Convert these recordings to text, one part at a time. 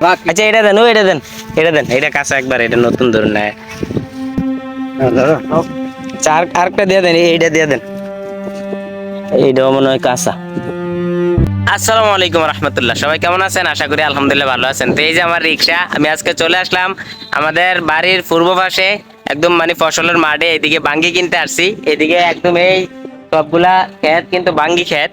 আচ্ছা এটা দেন ও এটা দেন এটা দেন এটা কাঁচা একবার এটা নতুন ধরুন না চার আরেকটা দিয়ে দেন এইটা দিয়ে দেন। এইটাও মনে হয় কাঁচা। আসসালামু আলাইকুম রহমতুল্লাহ সবাই কেমন আছেন? আশা করি আলহামদুলিল্লাহ ভালো আছেন। তো এই যে আমার রিক্সা আমি আজকে চলে আসলাম আমাদের বাড়ির পূর্ব পাশে একদম মানে ফসলের মাঠে এদিকে বাঙ্গি কিনতে আসছি। এদিকে একদম এই সবগুলা ক্ষেত কিন্তু বাঙ্গি ক্ষেত।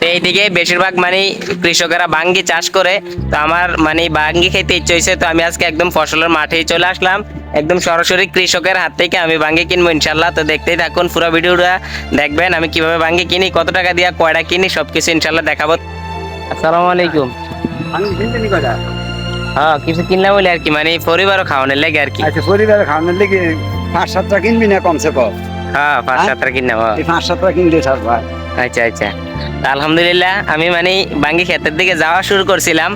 তো এইদিকে বেশিরভাগ মানে কৃষকেরা বাঙ্গি চাষ করে তো আমার মানে বাঙ্গি খেতে ইচ্ছে হয়েছে তো আমি আজকে একদম ফসলের মাঠেই চলে আসলাম। একদম সরাসরি কৃষকের হাত থেকে আমি বাঙ্গি কিনবো ইনশাল্লাহ তো দেখতেই থাকুন পুরো ভিডিওটা দেখবেন আমি কীভাবে বাঙ্গি কিনি কত টাকা দিয়ে কয়টা কিনি সবকিছু ইনশাল্লাহ দেখাবো। আসসালামু আলাইকুম। হ্যাঁ কিছু কিনলাম বলে আর কি মানে পরিবারও খাওয়ানোর লেগে আর কি। আচ্ছা পরিবার খাওয়ানোর লেগে পাঁচ সাতটা কিনবি না কমসে কম? হ্যাঁ পাঁচ হ্যাঁ? সাতটা কিনলাম হ্যাঁ। পাঁচ সাতটা কিনলে সার ভাই। আচ্ছা আচ্ছা। তা আলহামদুলিল্লাহ, আমি মানে বাঙ্গি ক্ষেতের দিকে যাওয়া শুরু করছিলাম।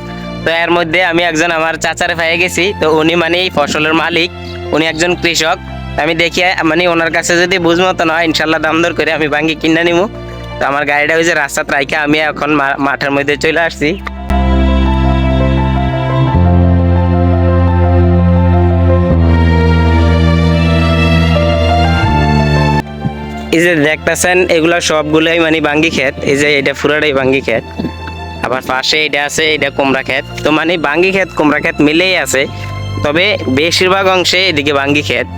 তো এর মধ্যে আমি একজন আমার চাচারে ভাইয়ে গেছি। তো উনি মানে এই ফসলের মালিক, উনি একজন কৃষক। আমি দেখি মানে ওনার কাছে যদি বুঝ মতো নয় ইনশাল্লাহ দাম দর করে আমি বাঙ্গি কিনে নিবো তো আমার গাড়িটা হয়েছে রাস্তা রাইখা আমি এখন মাঠের মধ্যে চলে আসছি। এই যে দেখতেছেন, এগুলা সবগুলোই মানে বাঙ্গি ক্ষেত। এই যে এটা পুরাটাই বাঙ্গি ক্ষেত। আবার পাশে এটা আছে, এটা কুমড়া ক্ষেত। তো মানে বাঙ্গি ক্ষেত, কুমড়া ক্ষেত মিলেই আছে। তবে বেশিরভাগ অংশে এদিকে বাঙ্গি ক্ষেত।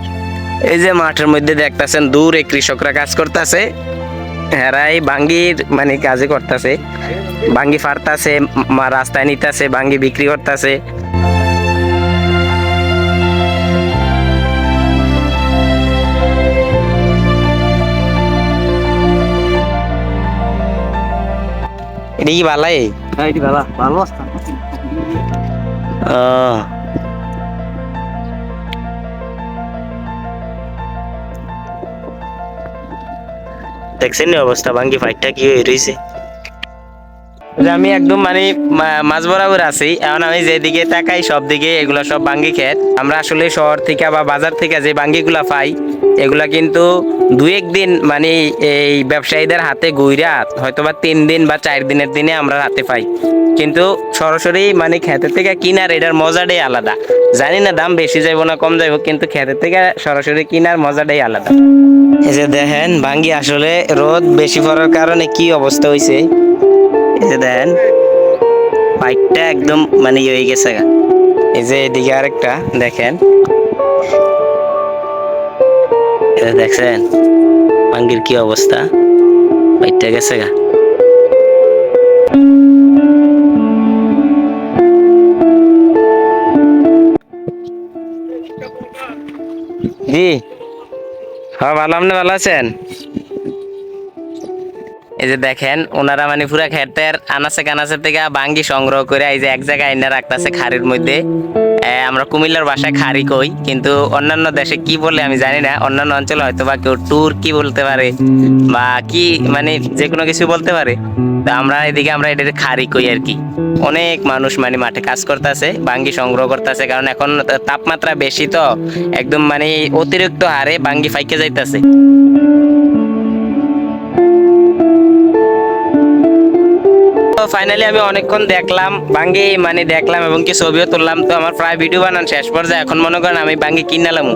এই যে মাঠের মধ্যে দেখতেছেন, দূরে কৃষকরা কাজ করতেছে। হেরাই বাঙ্গির মানে কাজে করতেছে। বাঙ্গি ফারতাছে মা রাস্তায় নিতেছে বাঙ্গি বিক্রি করতেছে। এটা কি বালাই হ্যাঁ এটি ভালো ভালো অবস্থা আহ। দেখছেন অবস্থা? ভাঙ্গি ফাইটটা কি হয়ে রয়েছে যে আমি একদম মানে মা- মাঝ বরাবর আছি। এখন আমি যেদিকে তাকাই সব দিকে এগুলো সব বাঙ্গি ক্ষেত। আমরা আসলে শহর থেকে বা বাজার থেকে যে বাঙ্গিগুলা পাই, এগুলা কিন্তু দুই একদিন মানে এই ব্যবসায়ীদের হাতে গুইরা হয়তো বা তিন দিন বা চার দিনের দিনে আমরা হাতে পাই। কিন্তু সরাসরি মানে ক্ষেতের থেকে কিনার এটার মজাটাই আলাদা। জানি না দাম বেশি যাইব না কম যাইব, কিন্তু ক্ষেতের থেকে সরাসরি কিনার মজাটাই আলাদা। এই যে দেখেন ভাঙ্গি আসলে রোদ বেশি পড়ার কারণে কি অবস্থা হয়েছে যে দেখেন পাইপটা একদম মানে ইয়ে হয়ে গেছে এই যে এদিকে আরেকটা, দেখেন। দেখছেন ভাঙ্গির কি অবস্থা? পাইপটা গেছে গা। জি। হ্যাঁ ভালো। আপনি ভালো আছেন? এই যে দেখেন, ওনারা মানে পুরা ক্ষেতের আনাচে কানাচে থেকে বাঙ্গি সংগ্রহ করে এই যে এক জায়গায় এনে রাখতেছে খাড়ির মধ্যে। আমরা কুমিল্লার ভাষায় খাড়ি কই, কিন্তু অন্যান্য দেশে কি বলে আমি জানি না। অন্যান্য অঞ্চলে হয়তো বা কেউ ট্যুর কি বলতে পারে, বা কি মানে যে কোনো কিছু বলতে পারে। তো আমরা এদিকে আমরা এটা খাড়ি কই আর কি। অনেক মানুষ মানে মাঠে কাজ করতেছে, বাঙ্গি সংগ্রহ করতেছে, কারণ এখন তাপমাত্রা বেশি তো, একদম মানে অতিরিক্ত হারে বাঙ্গি ফাইকে যাইতেছে। ফাইনালি আমি অনেকক্ষণ দেখলাম বাঙ্গি মানে দেখলাম এবং কি ছবিও তুললাম। তো আমার প্রায় ভিডিও বানান শেষ পর্যায়ে এখন মনে করেন আমি বাঙ্গি কিনালাম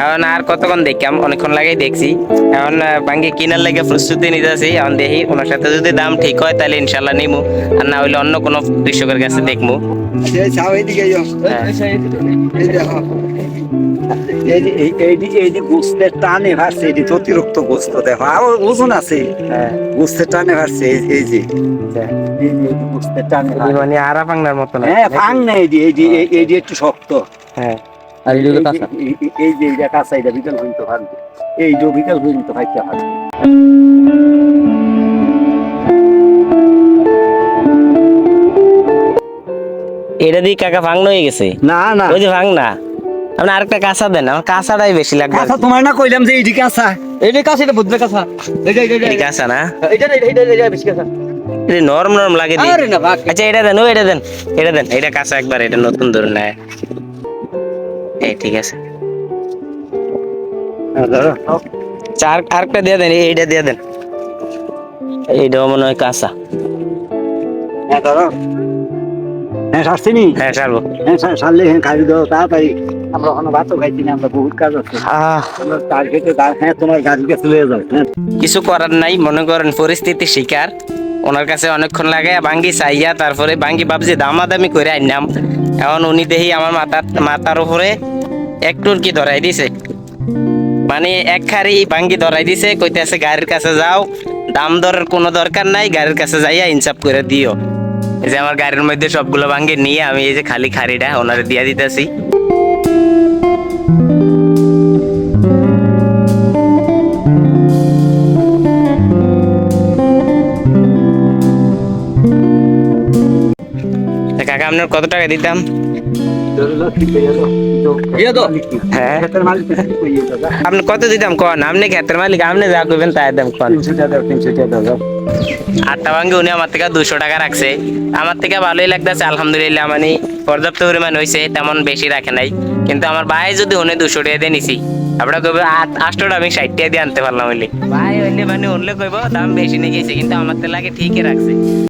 এখন আর কতক্ষণ দেখলাম অনেকক্ষণ লাগেই দেখছি। এখন বাঙ্গি কিনার লাগে প্রস্তুতি নিতেছি। এখন দেখি ওনার সাথে যদি দাম ঠিক হয় তাহলে ইনশাল্লাহ নিবো আর না হইলে অন্য কোনো কৃষকের কাছে দেখব হ্যাঁ। টানে ভাসছে এটি অতিরিক্ত গোস্ত দেখো আর ওজন আছে। হ্যাঁ। টানে ভাসছে এই এই যে। এই যে এই যে গোস্তের টানে মানে আরা পাংনার মতো না? হ্যাঁ ভাঙ না এই যে এই যে এই- এই যে একটু শক্ত। হ্যাঁ। আর এই এই- এই- এই যে এইটা কাঁচা এটা বিকেল পর্যন্ত ভাঙবে। এই যে বিকেল পর্যন্ত ভাইতে ভাঙবে। এটা দিয়ে কাকা ভাঙন হয়ে গেছে? না না। ওই যে ভাঙ না? আপনি আরেকটা কাঁচা দেন আমার কাঁচাটাই বেশি লাগবে কাঁচা তোমার না কইলাম যে এইটি কাঁচা। এইটা কাঁচা এটা বুঝবে কাঁচা। এইটা এইটা এই কাঁচা না? এইটা এইটা এইটা বেশি কাঁচা। এটা নরম নরম লাগে দি আরে না বাক আচ্ছা এটা দেন ও এটা দেন এটা দেন। এটা কাঁচা একবার এটা নতুন ধরুন না এই ঠিক আছে। চার আরেকটা দিয়ে দেন এইটা দিয়ে দেন। এইটাও মনে হয় কাঁচা। হ্যাঁ ধরো। হ্যাঁ সারছি হ্যাঁ সারবো। হ্যাঁ সারলে হ্যাঁ খাই দাও তাড়াতাড়ি। আমরা ওখানে ভাতও খাইছি না আমরা বহুত কাজ আছে। টার্গেটে হ্যাঁ তোমার গাড়ি কাছে লয়ে যাও হ্যাঁ। কিছু করার নাই মনে করেন পরিস্থিতি শিকার। ওনার কাছে অনেকক্ষণ লাগে বাঙ্গি চাইয়া তারপরে বাঙ্গি ভাবছি দামাদামি করে আনলাম এখন উনি দেখি আমার মাথার মাথার উপরে একটুর কি ধরাই দিছে। মানে এক খারি বাঙ্গি ধরাই দিছে কইতেছে গাড়ির কাছে যাও দাম দরের কোনো দরকার নাই গাড়ির কাছে যাইয়া ইনসাফ করে দিও। এই যে আমার গাড়ির মধ্যে সবগুলো বাঙ্গি নিয়ে আমি এই যে খালি খাড়িটা ওনারে দিয়া দিতেছি। কাকা আপনার কত টাকা দিতাম? হ্যাঁ। আপনি কত দিতাম কন? আপনি ক্ষেতের মালিক? আপনি যা করবেন তাই দাম কন। টাকা টাকা আটটা ভাঙ্গে উনি আমার থেকে দুশো টাকা রাখছে। আমার থেকে ভালোই লাগতেছে আলহামদুলিল্লাহ মানে পর্যাপ্ত পরিমাণ হয়েছে তেমন বেশি রাখে নাই। কিন্তু আমার ভাই যদি উনি দুশো টাকা দিয়ে নিছি আপনার কইবে আটটা আমি ষাট টাকা দিয়ে আনতে পারলাম হইলে। ভাই হইলে মানে উনলে কইব দাম বেশি নিয়ে গেছে কিন্তু আমার তো লাগে ঠিকই রাখছে।